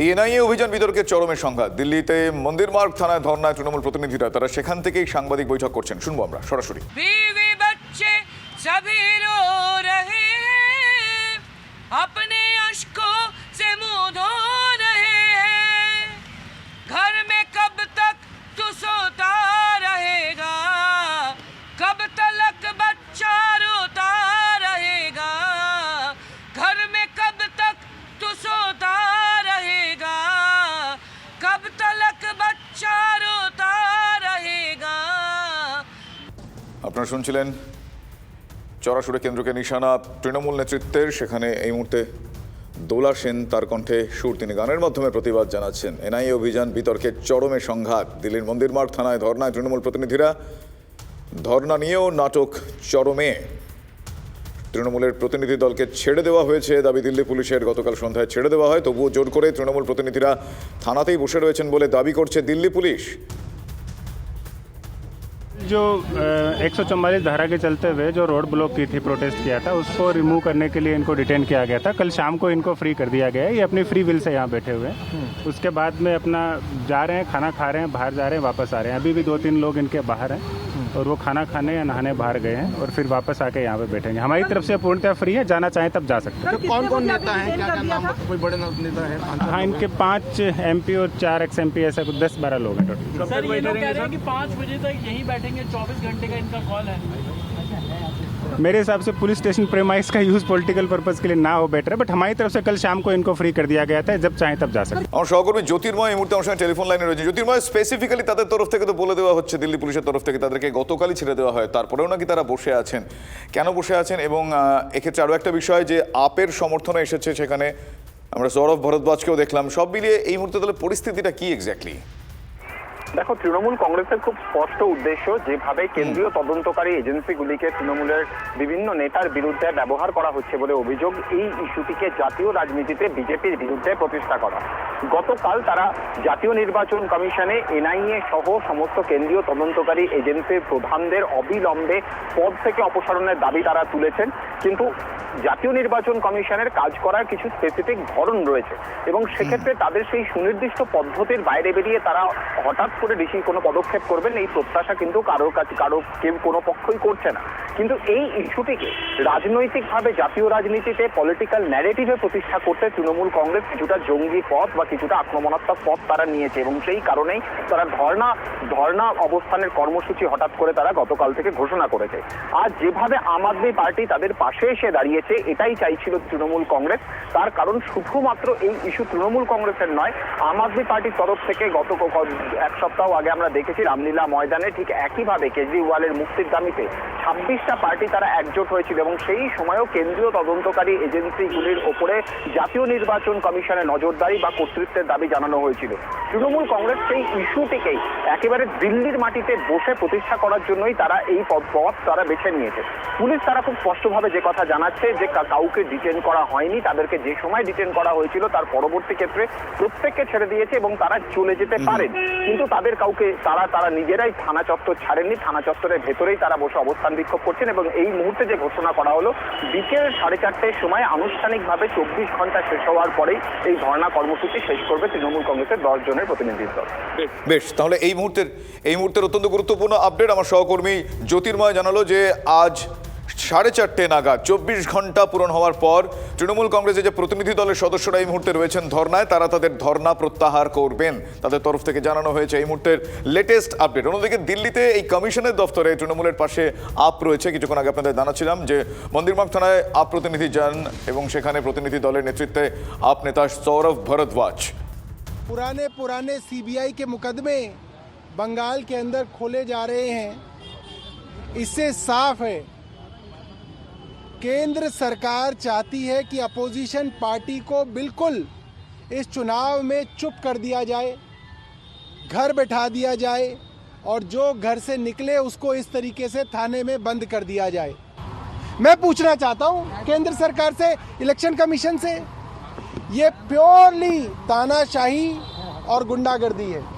NIA অভিযান বিতর্কের চরমের সংঘাত। দিল্লিতে মন্দির মার্গ থানায় ধর্নায় তৃণমূল প্রতিনিধিরা। তারা সেখান থেকেই সাংবাদিক বৈঠক করছেন। শুনব আমরা সরাসরি। আপনারা শুনছিলেন চড়াশুড়ে কেন্দ্রকে নিশানা তৃণমূল নেতৃত্বের। সেখানে এই মুহূর্তে দোলা সেন তার কণ্ঠে সুর। তিনি গানের মাধ্যমে প্রতিবাদ জানাচ্ছেন। এনআইএ অভিযান বিতর্কের চরমে সংঘাত। দিল্লির মন্দির মার্গ থানায় ধর্নায় তৃণমূল প্রতিনিধিরা ধর্না নিয়েও নাটক চরমে। তৃণমূলের প্রতিনিধি দলকে ছেড়ে দেওয়া হয়েছে। দাবি দিল্লি পুলিশের, গতকাল সন্ধ্যায় ছেড়ে দেওয়া হয়। তবুও জোর করে তৃণমূল প্রতিনিধিরা থানাতেই বসে রয়েছেন বলে দাবি করছে দিল্লি পুলিশ। जो एक सौ चौवालीस धारा के चलते हुए जो रोड ब्लॉक की थी प्रोटेस्ट किया था उसको रिमूव करने के लिए इनको डिटेन किया गया था। कल शाम को इनको फ्री कर दिया गया है। ये अपनी फ्री विल से यहाँ बैठे हुए हैं। उसके बाद में अपना जा रहे हैं खाना खा रहे हैं बाहर जा रहे हैं वापस आ रहे हैं। अभी भी दो तीन लोग इनके बाहर हैं। और वो खाना खाने या नहाने बाहर गए हैं और फिर वापस आके यहाँ पे बैठेंगे। हमारी तरफ़ से पूर्णतः फ्री है जाना चाहें तब जा सकते हैं। तो कौन कौन नेता है? क्या क्या नाम कोई बड़े नेता है? हाँ इनके पाँच एमपी और चार एक्स एम पी ऐसा कुछ दस बारह लोग हैं टोटल सर ये लोग कह रहे हैं कि पाँच बजे तक यही बैठेंगे चौबीस घंटे का इनका कॉल है। मेरे हिसाब से पुलिस स्टेशन प्रेमाइस का यूज पॉलिटिकल पर्पज के लिए ना हो बेटर है बट हमारी तरफ से कल शाम को इनको फ्री कर दिया गया था जब चाहें तब जा सकते हैं। আমার সহকর্মী জ্যোতির্ময় এই মুহূর্তে আমার সঙ্গে টেলিফোন লাইনে রয়েছে জ্যোতির্ময় স্পেসিফিক্যালি তাদের তরফ থেকে তো বলে দেওয়া হচ্ছে দিল্লি পুলিশের তরফ থেকে তাদেরকে গতকালই ছেড়ে দেওয়া হয় তারপরেও নাকি তারা বসে আছেন কেন বসে আছেন এবং আহ, এক্ষেত্রে আরও একটা বিষয় যে আপের সমর্থনে এসেছে সেখানে আমরা সৌরভ ভরদ্বাজকেও দেখলাম সব মিলিয়ে এই মুহূর্তে তাহলে পরিস্থিতিটা কি এক্স্যাক্টলি দেখো তৃণমূল কংগ্রেসের খুব স্পষ্ট উদ্দেশ্য যেভাবে কেন্দ্রীয় তদন্তকারী এজেন্সিগুলিকে তৃণমূলের বিভিন্ন নেতার বিরুদ্ধে ব্যবহার করা হচ্ছে বলে অভিযোগ এই ইস্যুটিকে জাতীয় রাজনীতিতে বিজেপির বিরুদ্ধে প্রতিষ্ঠা করা। গতকাল তারা জাতীয় নির্বাচন কমিশনে এনআইএ সহ সমস্ত কেন্দ্রীয় তদন্তকারী এজেন্সির প্রধানদের অবিলম্বে পদ থেকে অপসারণের দাবি তারা তুলেছেন কিন্তু জাতীয় নির্বাচন কমিশনের কাজ করার কিছু স্পেসিফিক ধরন রয়েছে এবং সেক্ষেত্রে তাদের সেই সুনির্দিষ্ট পদ্ধতির বাইরে বেরিয়ে তারা হঠাৎ করে বেশি কোনো পদক্ষেপ করবেন এই প্রত্যাশা কিন্তু কারোর কাছে, কারও কেউ কোনো পক্ষই করছে না। কিন্তু এই ইস্যুটিকে রাজনৈতিকভাবে, জাতীয় রাজনীতিতে পলিটিক্যাল ন্যারেটিভে প্রতিষ্ঠা করতে তৃণমূল কংগ্রেস কিছুটা জঙ্গি পথ বা কিছুটা আক্রমণাত্মক পথ তারা নিয়েছে এবং সেই কারণেই তারা ধর্ণা ধর্ণা অবস্থানের কর্মসূচি হঠাৎ করে তারা গতকাল থেকে ঘোষণা করেছে। আর যেভাবে আম আদমি পার্টি তাদের পাশে এসে দাঁড়িয়েছে, এটাই চাইছিল তৃণমূল কংগ্রেস। তার কারণ শুধুমাত্র এই ইস্যু তৃণমূল কংগ্রেসের নয়, আম আদমি পার্টির তরফ থেকে গত এক সপ্তাহ আগে আমরা দেখেছি রামলীলা ময়দানে ঠিক একইভাবে কেজরিওয়ালের মুক্তির দাবিতে ছাব্বিশটা পার্টি তারা একজোট হয়েছিল এবং সেই সময়ও কেন্দ্রীয় তদন্তকারী এজেন্সিগুলির ওপরে জাতীয় নির্বাচন কমিশনের নজরদারি বা কর্তৃত্বের দাবি জানানো হয়েছিল। তৃণমূল কংগ্রেস সেই ইস্যুটিকেই একেবারে দিল্লির মাটিতে বসে প্রতিষ্ঠা করার জন্যই তারা এই পথ তারা বেছে নিয়েছে। পুলিশ তারা খুব স্পষ্টভাবে যে কথা জানাচ্ছে যে কা- কাউকে ডিটেন করা হয়নি তাদেরকে যে সময় ডিটেন করা হয়েছিল তার পরবর্তী ক্ষেত্রে প্রত্যেককে ছেড়ে দিয়েছে এবং তারা চলে যেতে পারেন। কিন্তু তাদের কাউকে তারা তারা নিজেরাই থানা চত্বর ছাড়েননি থানা চত্বরের ভেতরেই তারা বসে অবস্থান বিক্ষোভ করছেন এবং এই মুহূর্তে যে ঘোষণা করা হলো, বিকেল সাড়ে চারটের সময় আনুষ্ঠানিকভাবে চব্বিশ ঘণ্টা শেষ হওয়ার পরেই এই ধর্ণা কর্মসূচি শেষ করবে তৃণমূল কংগ্রেসের দশ জনের প্রতিনিধি দল। বেশ, তাহলে এই মুহূর্তের এই মুহূর্তের অত্যন্ত গুরুত্বপূর্ণ আপডেট আমার সহকর্মী জ্যোতির্ময় জানালো যে আজ সাড়ে চারটে নাগাদ চব্বিশ ঘন্টা পূরণ হওয়ার পর তৃণমূল কংগ্রেসের যে প্রতিনিধি দলের সদস্যরা এই মুহূর্তে রয়েছেন ধর্নায় তারা তাদের ধর্না প্রত্যাহার করবেন তাদের তরফ থেকে জানানো হয়েছে এই মুহূর্তের লেটেস্ট আপডেট অন্যদিকে দিল্লিতে এই কমিশনের দপ্তরে তৃণমূলের পাশে আপ রয়েছে কিছুক্ষণ আগে আপনাদের জানাচ্ছিলাম যে মন্দিরমাগ থানায় আপ প্রতিনিধি যান এবং সেখানে প্রতিনিধি দলের নেতৃত্বে আপ নেতা সৌরভ ভরদ্বাজ पुराने पुराने सीबीआई के मुकदमे बंगाल के अंदर खोले जा रहे हैं इससे साफ है केंद्र सरकार चाहती है कि अपोजिशन पार्टी को बिल्कुल इस चुनाव में चुप कर दिया जाए, घर बैठा दिया जाए, और जो घर से निकले उसको इस तरीके से थाने में बंद कर दिया जाए। मैं पूछना चाहता हूँ, केंद्र सरकार से, इलेक्शन कमीशन से, ये प्योरली तानाशाही और गुंडागर्दी है।